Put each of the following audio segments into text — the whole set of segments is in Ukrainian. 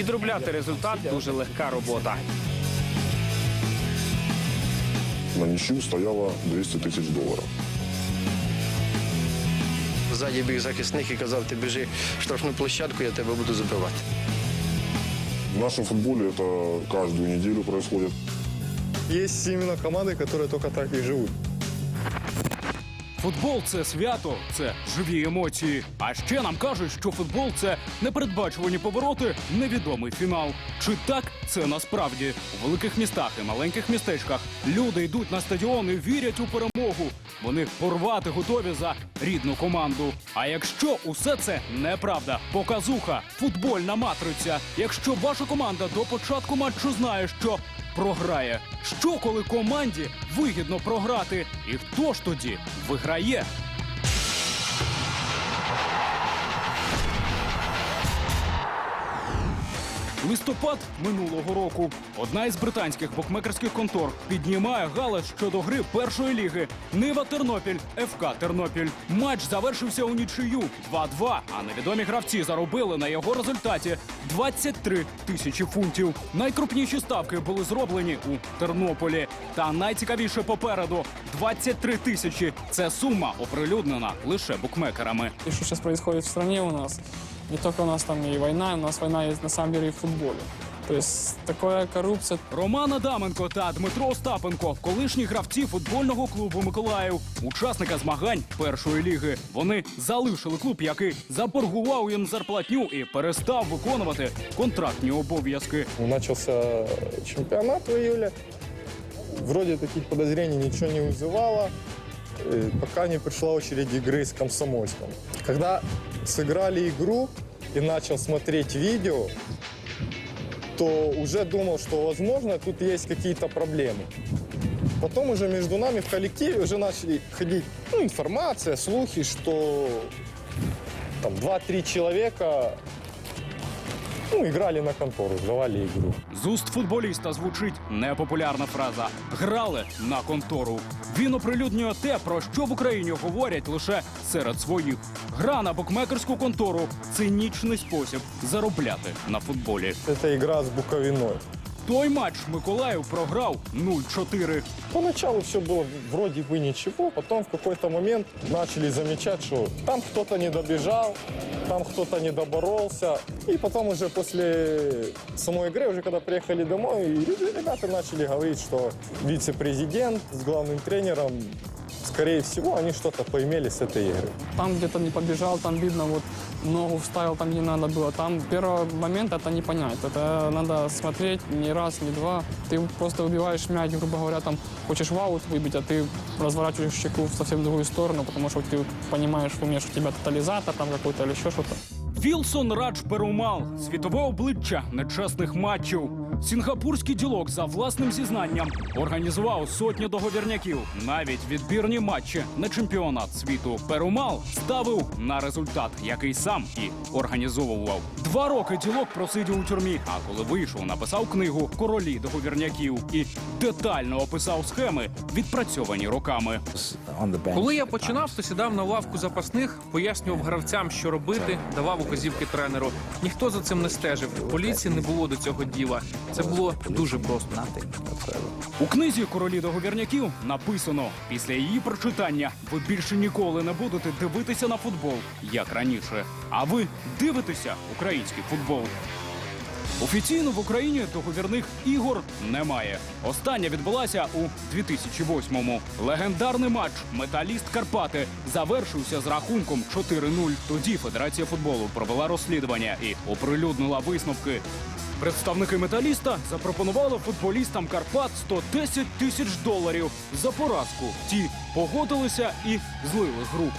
Підробляти результат дуже легка робота. На нічю стояло 200 тисяч доларів. Ззаді біг захисник і казав, ти біжи в штрафну площадку, я тебе буду забивати. В нашем футболе это каждую неделю происходит. Есть именно команды, которые только так и живут. Футбол це свято, це живі емоції. А ще нам кажуть, що футбол це непередбачувані повороти, невідомий фінал. Чи так це насправді у великих містах і маленьких містечках люди йдуть на стадіон і вірять у перемогу. Вони порвати готові за рідну команду. А якщо усе це неправда, показуха, футбольна матриця. Якщо ваша команда до початку матчу знає, що програє. Що коли команді вигідно програти? І хто ж тоді виграє? Листопад минулого року. Одна із британських букмекерських контор піднімає галас щодо гри першої ліги. Нива Тернопіль, ФК Тернопіль. Матч завершився у нічию 2-2, а невідомі гравці заробили на його результаті 23 тисячі фунтів. Найкрупніші ставки були зроблені у Тернополі. Та найцікавіше попереду 23 тисячі. Це сума оприлюднена лише букмекерами. Что сейчас происходит в стране у нас, не только у нас там и война, у нас война есть на самом деле и в футболе. То есть такая коррупция, Роман Адаменко та Дмитро Остапенко, колишні гравці футбольного клубу Миколаїв, учасника змагань першої ліги. Вони залишили клуб, який заборгував їм зарплатню і перестав виконувати контрактні обов'язки. Начался чемпионат в июле. Вроде таких подозрений ничего не вызывало, э, пока не пришла очередь игры с Комсомольском. Когда сыграли игру и начал смотреть видео, то уже думал, что, возможно, тут есть какие-то проблемы. Потом уже между нами в коллективе уже начали ходить ну, информация, слухи, что там 2-3 человека ну, играли на контору, сдавали игру. З уст футболіста звучить непопулярна фраза грали на контору. Він оприлюднює те, про що в Україні говорять лише серед своїх. Гра на букмекерську контору цинічний спосіб заробляти на футболі. Це гра з Буковиной. Той матч Миколаїв програв 0-4. Поначалу все было вроде бы ничего, потом в какой-то момент начали замечать, что там кто-то не добежал, там кто-то не доборолся. И потом уже после самой игры, уже когда приехали домой, и ребята начали говорить, что вице-президент с главным тренером, скорее всего, они что-то поимели с этой игры. там где-то не побежал, там видно, вот ногу вставил там, где надо было. Там первый момент это не понять. Это надо смотреть не раз, не два. Ты просто выбиваешь мяч, грубо говоря, там хочешь в аут выбить, а ты разворачиваешь щеку в совсем другую сторону, потому что ты понимаешь в уме, что у тебя тотализатор там какой-то или еще что-то. Вілсон Радж Перумал, світове обличчя нечесних матчів. Сінгапурський ділок за власним зізнанням організував сотні договірняків, навіть відбірні матчі на чемпіонат світу. Перумал ставив на результат, який сам і організовував. Два роки ділок просидів у тюрмі. А коли вийшов, написав книгу Королі договірняків і детально описав схеми, відпрацьовані роками. Коли я починав, то сідав на лавку запасних, пояснював гравцям, що робити, давав указівки тренеру. Ніхто за цим не стежив. Поліції не було до цього діла. Це було дуже просто. У книзі королі договірняків написано: після її прочитання ви більше ніколи не будете дивитися на футбол, як раніше. А ви дивитеся український футбол. Офіційно в Україні договірних ігор немає. Остання відбулася у 2008-му. Легендарний матч Металіст Карпати завершився з рахунком 4-0. Тоді Федерація футболу провела розслідування і оприлюднила висновки. Представники металіста запропонували футболістам Карпат 110 тисяч доларів за поразку. Ті погодилися і злили гру.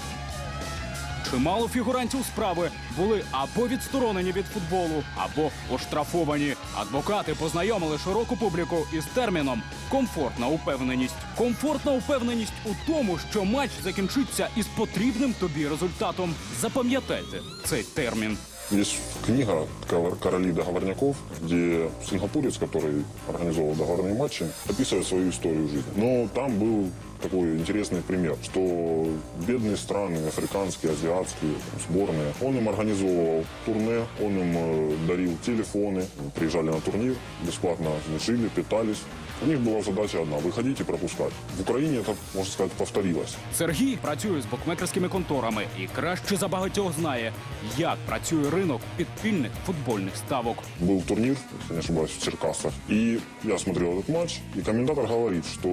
Чимало фігурантів справи були або відсторонені від футболу, або оштрафовані. Адвокати познайомили широку публіку із терміном комфортна упевненість. Комфортна упевненість у тому, що матч закінчиться із потрібним тобі результатом. Запам'ятайте цей термін. Есть книга «Кор- «Короли договорняков», где сингапурец, который организовал договорные матчи, описывает свою историю жизни. Но там был такой интересный пример, что бедные страны, африканские, азиатские, сборные, он им организовывал турне, он им э, дарил телефоны, приезжали на турнир, бесплатно жили, питались. У них была задача одна – выходить и пропускать. В Украине это, можно сказать, повторилось. Сергій працює з букмекерськими конторами і краще за багатьох знає, як працює ринок підпільних футбольних ставок. Был турнир, если не ошибаюсь, в Черкасах. И я смотрел этот матч, и комментатор говорит, что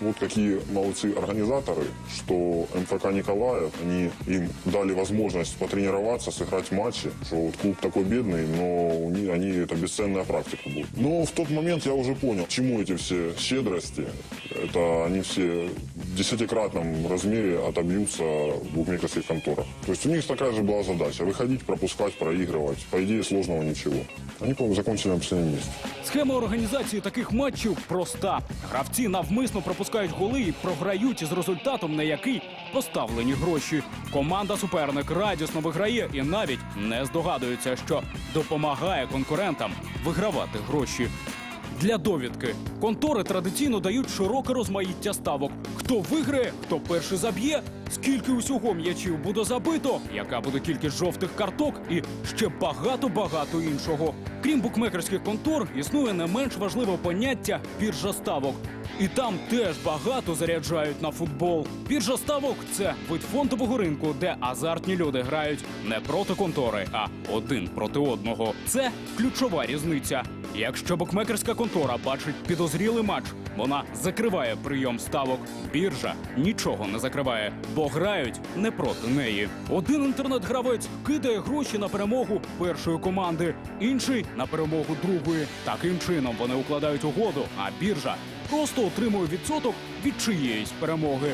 вот какие молодцы организаторы, что МФК Николаев, они им дали возможность потренироваться, сыграть матчи, что вот клуб такой бедный, но у них, они, это бесценная практика будет. Но в тот момент я уже понял, к чему эти все щедрости. Это они все в десятикратном размере отобьются в букмекерских конторах. То есть у них такая же была задача – выходить, пропускать, проигрывать. По идее, сложного ничего. Они, по-моему, закончили на последнем месте. Схема організації таких матчів проста. Гравці навмисно пропускають голи і програють із результатом, на який поставлені гроші. Команда суперник радісно виграє і навіть не здогадується, що допомагає конкурентам вигравати гроші. Для довідки контори традиційно дають широке розмаїття ставок. Хто виграє, хто перший заб'є, скільки усього м'ячів буде забито, яка буде кількість жовтих карток і ще багато-багато іншого. Крім букмекерських контор, існує не менш важливе поняття біржа ставок. І там теж багато заряджають на футбол. Біржа ставок це вид фондового ринку, де азартні люди грають не проти контори, а один проти одного. Це ключова різниця. Якщо букмекерська контора бачить підозрілий матч, вона закриває прийом ставок. Біржа нічого не закриває, бо грають не проти неї. Один інтернет-гравець кидає гроші на перемогу першої команди, інший на перемогу другої. Таким чином вони укладають угоду, а біржа просто отримує відсоток від чиєїсь перемоги.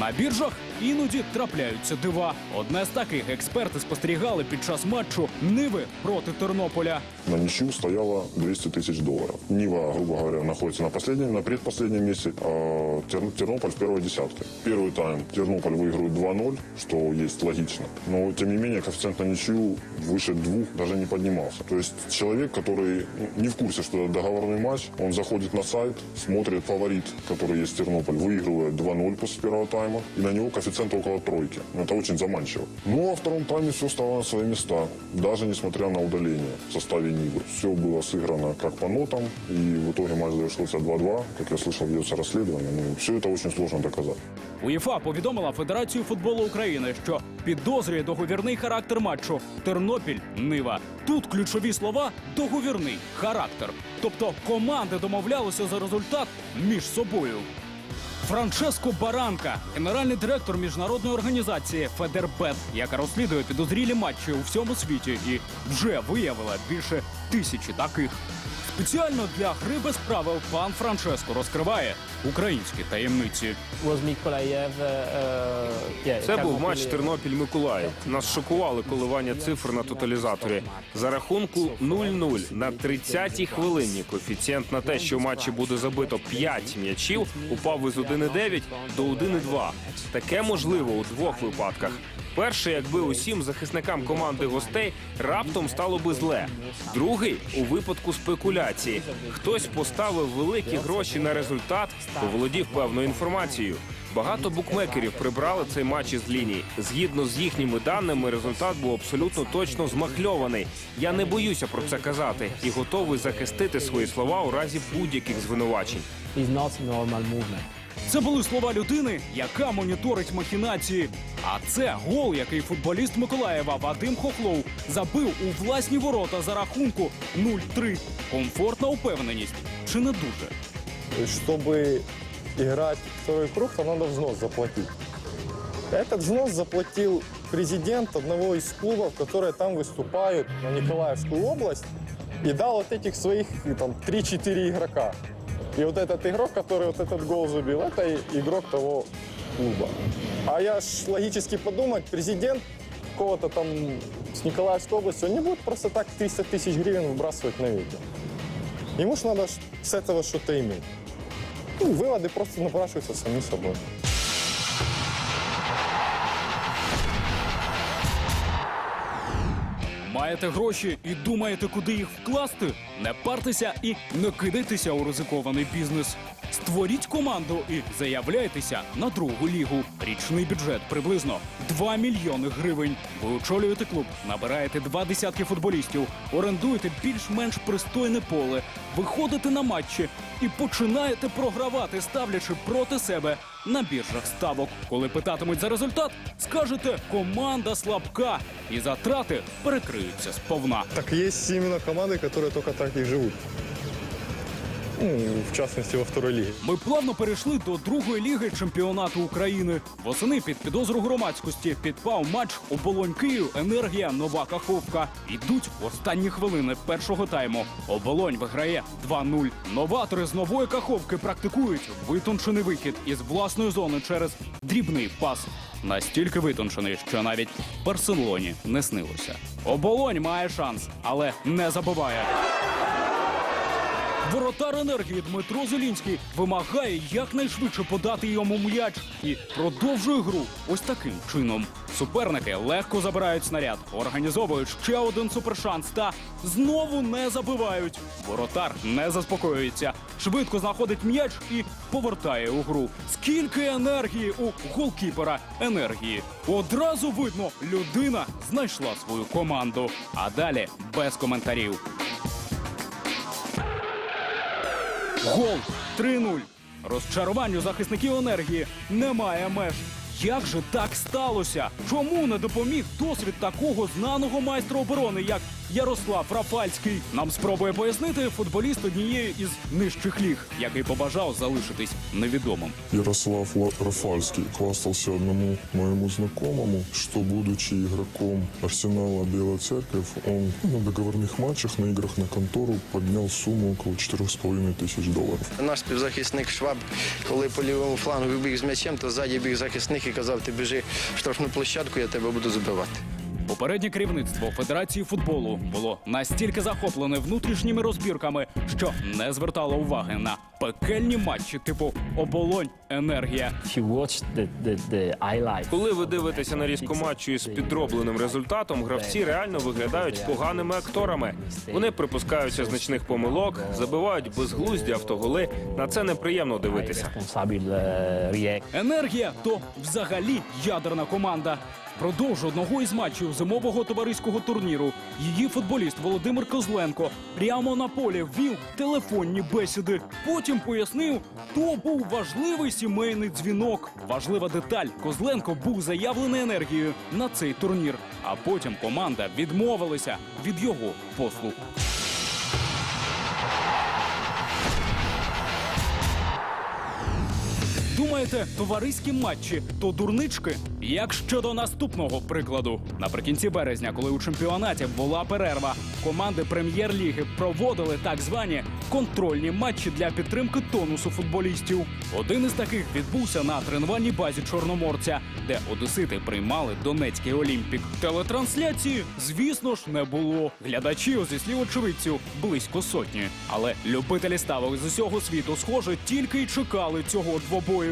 На біржах іноді трапляються дива. Одне з таких експерти спостерігали під час матчу Ниви проти Тернополя. На ничью стояло 200 тысяч долларов. Нива, грубо говоря, находится на последнем, на предпоследнем месте, а Тер- Тернополь в первой десятке. Первый тайм Тернополь выигрывает 2-0, что есть логично. Но, тем не менее, коэффициент на ничью выше двух даже не поднимался. То есть человек, который ну, не в курсе, что это договорный матч, он заходит на сайт, смотрит фаворит, который есть Тернополь, выигрывает 2-0 после первого тайма, и на него коэффициент около тройки. Ну, Это очень заманчиво. Ну, а во втором тайме все стало на свои места, даже несмотря на удаление в составе Нивы. Все было сыграно как по нотам, и в итоге матч завершился 2-2. Как я слышал, ведется расследование. Ну, все это очень сложно доказать. УЄФА повідомила Федерацію футболу України, що підозрює договірний характер матчу Тернопіль Нива. Тут ключові слова договірний характер. Тобто команди домовлялися за результат між собою. Франческо Баранка, генеральний директор міжнародної організації Федербет, яка розслідує підозрілі матчі у всьому світі і вже виявила більше тисячі таких. Спеціально для гри без правил пан Франческо розкриває українські таємниці. Uh, yeah, Це був матч Тернопіль-Миколаїв. Нас шокували коливання цифр на тоталізаторі. За рахунку 0-0 на 30-й хвилині коефіцієнт на те, що в матчі буде забито 5 м'ячів, упав із 1,9 до 1,2. Таке можливо у двох випадках. Перший, якби усім захисникам команди гостей раптом стало би зле. Другий у випадку спекуляції. Хтось поставив великі гроші на результат, поволодів певною інформацією. Багато букмекерів прибрали цей матч із лінії. Згідно з їхніми даними, результат був абсолютно точно змахльований. Я не боюся про це казати і готовий захистити свої слова у разі будь-яких звинувачень. Це були слова людини, яка моніторить махінації. А це гол, який футболіст Миколаєва Вадим Хохлов забив у власні ворота за рахунку 0-3. Комфортна упевненість чи не дуже? То есть, чтобы играть второй круг, то надо взнос заплатить. Этот взнос заплатил президент одного из клубов, которые там выступают на Николаевскую область, и дал вот этих своих и там 3-4 игрока. И вот этот игрок, который вот этот гол забил, это и- игрок того клуба. А я ж логически подумать, президент какого-то там с Николаевской области, он не будет просто так 300 тысяч гривен выбрасывать на ветер. Ему ж надо ж с этого что-то иметь. Ну, выводы просто напрашиваются сами собой. Маєте гроші і думаєте, куди їх вкласти? Не партеся і не кидайтеся у ризикований бізнес. Створіть команду і заявляйтеся на другу лігу. Річний бюджет приблизно 2 мільйони гривень. Ви очолюєте клуб, набираєте два десятки футболістів, орендуєте більш-менш пристойне поле, виходите на матчі і починаєте програвати, ставлячи проти себе на біржах ставок. Коли питатимуть за результат, скажете команда слабка, і затрати перекриються сповна. Так есть именно команды, которые только так и живут. Ну, в частности, во второй лиге. Ми плавно перейшли до другої ліги чемпіонату України. Восени під підозру громадськості підпав матч оболонь Київ Енергія Нова Каховка. Йдуть останні хвилини першого тайму. Оболонь виграє 2-0. Новатори з нової каховки практикують витончений вихід із власної зони через дрібний пас. Настільки витончений, що навіть Барселоні не снилося. Оболонь має шанс, але не забуває. Воротар енергії Дмитро Зелінський вимагає якнайшвидше подати йому м'яч і продовжує гру ось таким чином. Суперники легко забирають снаряд, організовують ще один супершанс та знову не забивають. Воротар не заспокоюється, швидко знаходить м'яч і повертає у гру. Скільки енергії у голкіпера енергії? Одразу видно, людина знайшла свою команду. А далі без коментарів. Гол 3-0. Розчаруванню захисників енергії немає меж. Як же так сталося? Чому не допоміг досвід такого знаного майстра оборони, як Ярослав Рафальський? Нам спробує пояснити футболіст однієї із нижчих ліг, який побажав залишитись невідомим. Ярослав Ла- Рафальский одному моему знакомому, что, будучи игроком Арсенала Белая Церковь, он на договорных матчах, на играх на контору поднял сумму около 4,5 тысяч долларов. Наш співзахисник Шваб, коли по лівому флангу біг з м'ячем, то ззаді біг захисник і казав, ти біжи в штрафну площадку, я тебе буду забивати. Попереднє керівництво Федерації футболу було настільки захоплене внутрішніми розбірками, що не звертало уваги на пекельні матчі типу оболонь енергія. Коли ви дивитеся нарізку матчу із підробленим результатом, гравці реально виглядають поганими акторами. Вони припускаються значних помилок, забивають безглузді автоголи. На це неприємно дивитися. uh. Енергія то взагалі ядерна команда. Продовж одного із матчів зимового товариського турніру її футболіст Володимир Козленко прямо на полі ввів телефонні бесіди. Потім пояснив, то був важливий сімейний дзвінок. Важлива деталь: Козленко був заявлений енергією на цей турнір. А потім команда відмовилася від його послуг. Думаєте, товариські матчі то дурнички? Як щодо наступного прикладу, наприкінці березня, коли у чемпіонаті була перерва, команди прем'єр-ліги проводили так звані контрольні матчі для підтримки тонусу футболістів. Один із таких відбувся на тренувальній базі Чорноморця, де одесити приймали Донецький Олімпік. Телетрансляції, звісно ж, не було. Глядачів зі слів очевидців близько сотні. Але любителі ставок з усього світу, схоже, тільки й чекали цього двобою.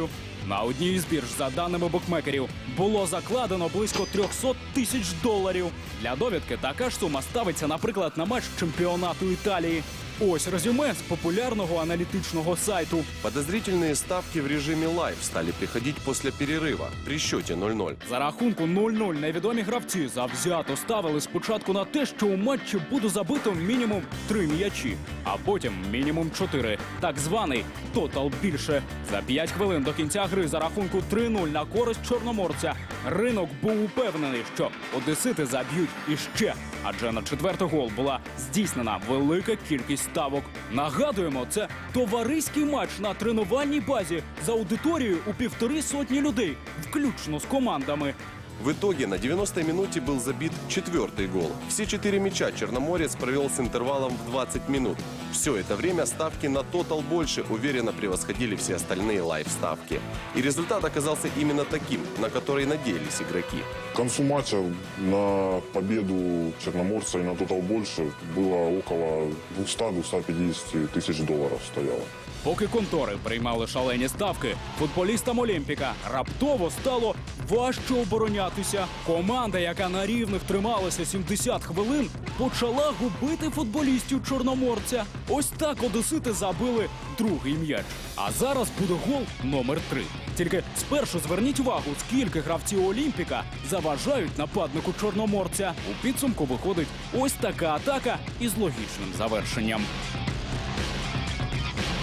На одній із бірж, за даними букмекерів, було закладено близько 300 тисяч доларів. Для довідки така ж сума ставиться, наприклад, на матч чемпіонату Італії. Ось резюме з популярного аналітичного сайту. Подозрительные ставки в режиме лайв стали приходить после перерыва при счете 0-0. За рахунку 0-0 невідомі гравці завзято ставили спочатку на те, що у матчі буде забито мінімум три м'ячі, а потім мінімум чотири. Так званий тотал більше. За 5 хвилин до кінця гри за рахунку 3-0 на користь чорноморця. Ринок був упевнений, що одесити заб'ють іще, адже на четвертий гол була здійснена велика кількість ставок. Нагадуємо, це товариський матч на тренувальній базі з аудиторією у півтори сотні людей, включно з командами. В итоге на 90-й минуте был забит четвертый гол. Все четыре мяча Черноморец провел с интервалом в 20 минут. Все это время ставки на тотал больше уверенно превосходили все остальные лайв-ставки. И результат оказался именно таким, на который надеялись игроки. К концу матча на победу Черноморца и на тотал больше было около 200-250 тысяч долларов стояло. Поки контори приймали шалені ставки, футболістам Олімпіка раптово стало важче оборонятися. мінятися. Команда, яка на рівних трималася 70 хвилин, почала губити футболістів чорноморця. Ось так одесити забили другий м'яч. А зараз буде гол номер три. Тільки спершу зверніть увагу, скільки гравців Олімпіка заважають нападнику чорноморця. У підсумку виходить ось така атака із логічним завершенням.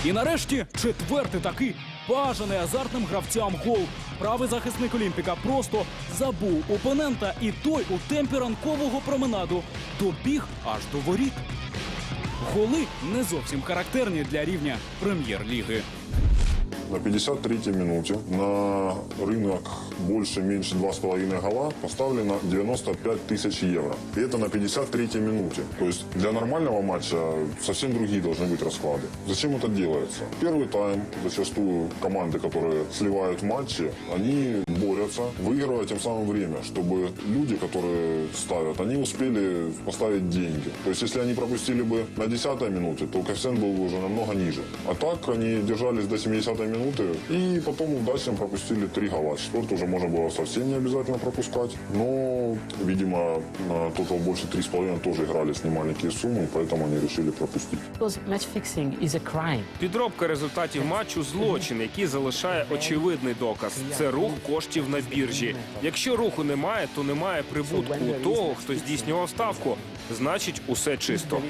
І нарешті четвертий такий бажаний азартним гравцям гол. Правий захисник Олімпіка просто забув опонента, і той у темпі ранкового променаду добіг аж до воріт. Голи не зовсім характерні для рівня прем'єр-ліги. На 53-й минуте на рынок больше-меньше 2,5 гола поставлено 95 тысяч евро. И это на 53-й минуте. То есть для нормального матча совсем другие должны быть расклады. Зачем это делается? Первый тайм зачастую команды, которые сливают матчи, они борются, выигрывая тем самым время, чтобы люди, которые ставят, они успели поставить деньги. То есть если они пропустили бы на 10-й минуте, то коэффициент был бы уже намного ниже. А так они держались до 70-й минуты и потом удачно пропустили три гола. Четвертый уже можно было совсем не обязательно пропускать. Но, видимо, на тотал больше 3,5 тоже играли с немаленькие суммы, поэтому они решили пропустить. Because match fixing is a crime. Підробка результатів матчу злочин, який залишає очевидний доказ. Це рух коштів на біржі. Якщо руху немає, то немає прибутку у того, хто здійснював ставку. Значить, усе чисто.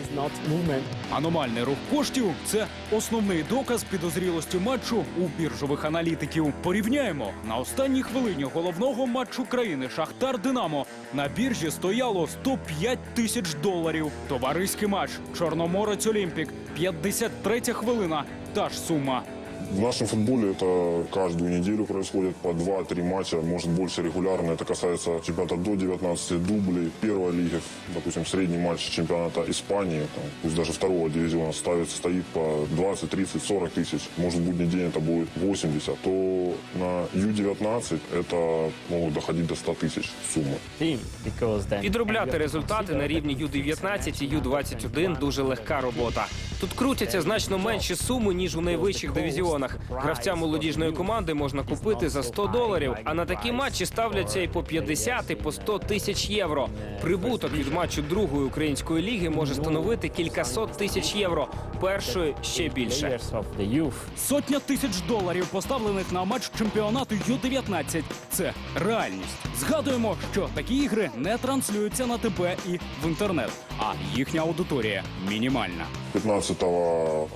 Аномальний рух коштів це основний доказ підозрілості матчу у біржових аналітиків. Порівняємо на останній хвилині головного матчу країни Шахтар Динамо на біржі стояло 105 тисяч доларів. Товариський матч Чорноморець Олімпік 53 хвилина. Та ж сума. В нашем футболе это каждую неделю происходит по 2-3 матча, может больше регулярно. Это касается чемпионата до 19 дублей, первой лиги, допустим, средний матч чемпионата Испании, там, пусть даже второго дивизиона ставит, стоит по 20, 30, 40 тысяч. Может, в будний день это будет 80. То на Ю-19 это могут доходить до 100 тысяч суммы. Team, because then Підробляти результати на рівні Ю-19 і Ю-21 дуже легка робота. Тут крутяться значно менші суми, ніж у найвищих дивізіонах. Гравця молодіжної команди можна купити за 100 доларів, а на такі матчі ставляться і по 50, і по 100 тисяч євро. Прибуток від матчу другої української ліги може становити кількасот тисяч євро. Першої ще більше. Сотня тисяч доларів, поставлених на матч чемпіонату Ю-19. Це реальність. Згадуємо, що такі ігри не транслюються на ТБ і в інтернет, а їхня аудиторія мінімальна. 15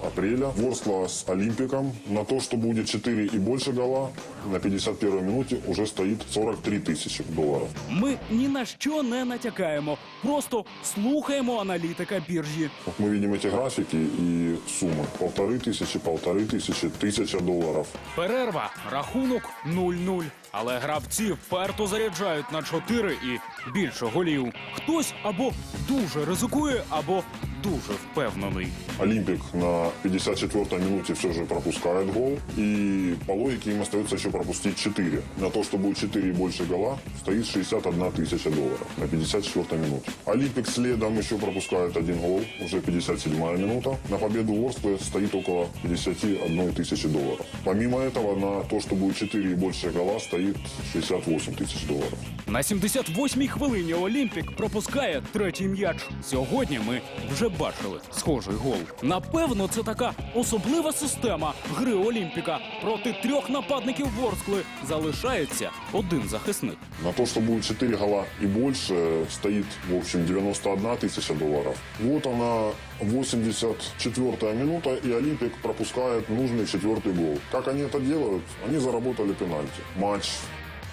апреля Ворскла с Олимпиком. На то, что будет 4 и больше гола, на 51 минуте уже стоит 43 тысячи долларов. Ми ні на що не натякаємо, просто слухаємо аналітика біржі. Вот мы видим эти графики и суммы. Полторы тысячи, полторы тысячи, тысяча долларов. Перерва, рахунок 0-0. Але гравці вперто заряджають на 4 і більше голів. Хтось або дуже ризикує, або дуже впевнений. Олімпік на 54-й минуті все ж пропускає гол. І по логіці їм залишається ще пропустити 4. На те, що буде 4 і більше гола, стоїть 61 тисяча доларів на 54-й минуті. Олімпік слідом ще пропускає один гол, вже 57-я минута. На победу Ворскле стоїть около 51 тисячі доларів. Помимо этого, на то, що буде 4 і більше гола, стоїть 68 тисяч доларів. На 78-й хвилині Олімпік пропускає третій м'яч. Сьогодні ми вже бачили схожий гол. Напевно, це така особлива система гри Олімпіка. Проти трьох нападників Ворскли залишається один захисник. На то, что будет 4 гола и больше, стоит, в общем, 91 тысяча долларов. Вот она, 84 минута, и Олимпик пропускает нужный четвертый гол. Как они это делают? Они заработали пенальти. Матч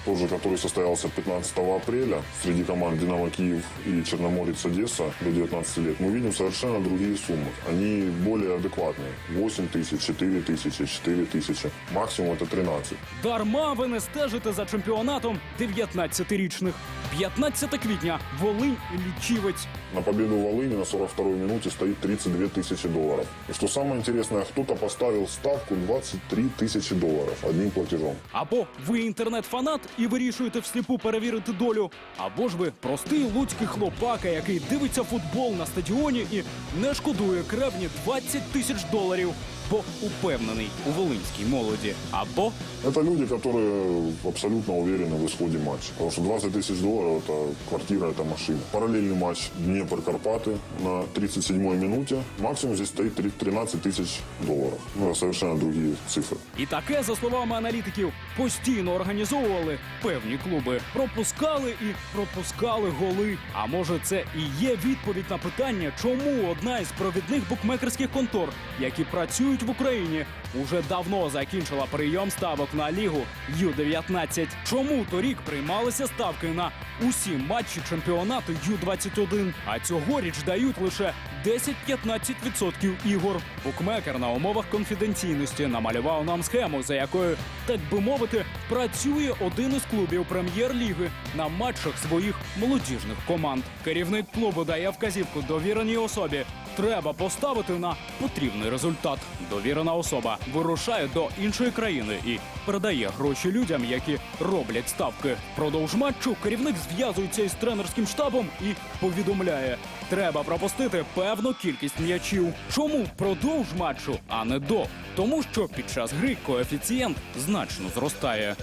тоже, который состоялся 15 апреля среди команд «Динамо Киев» и «Черноморец Одесса» до 19 лет, мы видим совершенно другие суммы. Они более адекватные. 8 тысяч, 4 тысячи, 4 тысячи. Максимум это 13. Дарма ви не стежите за чемпіонатом 19-річних. 15 квітня Волинь Лічівець. На победу в Волыни на 42-й минуте стоит 32 тысячи долларов. И что самое интересное, кто-то поставил ставку 23 тысячи долларов одним платежом. Або ви інтернет-фанат і вирішуєте всліпу перевірити долю, або ж ви простий луцький хлопака, який дивиться футбол на стадіоні і не шкодує кревні 20 тисяч доларів. бо упевнений у волинській молоді, або Это люди, которые абсолютно уверены в исходе матча. Потому что 20 тысяч долларов – это квартира, это машина. Параллельный матч Днепр-Карпаты на 37-й минуте. Максимум здесь стоит три- 13 тысяч долларов. Ну, это совершенно другие цифры. І таке, за словами аналітиків, постійно організовували певні клуби. Пропускали і пропускали голи. А може, це і є відповідь на питання, чому одна із провідних букмекерських контор, які працюють в Україні, уже давно закінчила прийом ставок на лігу Ю-19. Чому торік приймалися ставки на усі матчі чемпіонату Ю-21, а цьогоріч дають лише 10-15% ігор. Букмекер на умовах конфіденційності намалював нам схему, за якою, так би мовити, працює один із клубів прем'єр-ліги на матчах своїх молодіжних команд. Керівник клубу дає вказівку довіреній особі. Треба поставити на потрібний результат. Довірена особа вирушає до іншої країни і передає гроші людям, які роблять ставки. Продовж матчу керівник зв'язується із тренерським штабом і повідомляє: треба пропустити певну кількість м'ячів. Чому впродовж матчу, а не до? Тому що під час гри коефіцієнт значно зростає.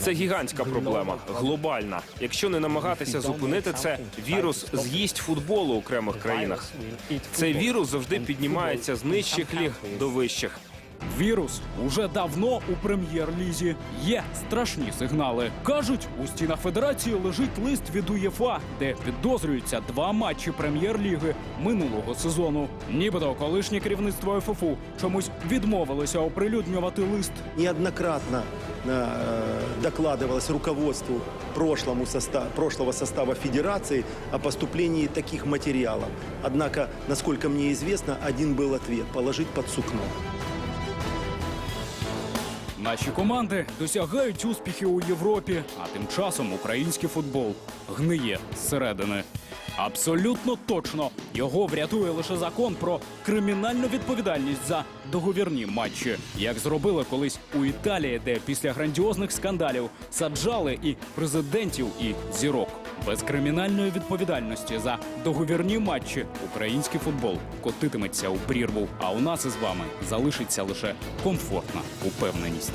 Це гігантська проблема, глобальна. Якщо не намагатися зупинити це, вірус з'їсть футбол у окремих країнах. Цей вірус завжди піднімається з нижчих ліг до вищих. Вірус уже давно у прем'єр-лізі. Є страшні сигнали. Кажуть, у стінах федерації лежить лист від УЄФА, де підозрюються два матчі прем'єр-ліги минулого сезону. Нібито колишнє керівництво ФФУ чомусь відмовилося оприлюднювати лист. неоднократно э, докладывалось руководству прошлому состав, прошлого состава Федерации о поступлении таких материалов. Однако, насколько мне известно, один был ответ – положить под сукно. Наші команди досягають успіхів у Європі, а тим часом український футбол гниє зсередини. Абсолютно точно його врятує лише закон про кримінальну відповідальність за договірні матчі, як зробили колись у Італії, де після грандіозних скандалів саджали і президентів, і зірок. Без кримінальної відповідальності за договірні матчі український футбол котитиметься у прірву. А у нас із вами залишиться лише комфортна упевненість.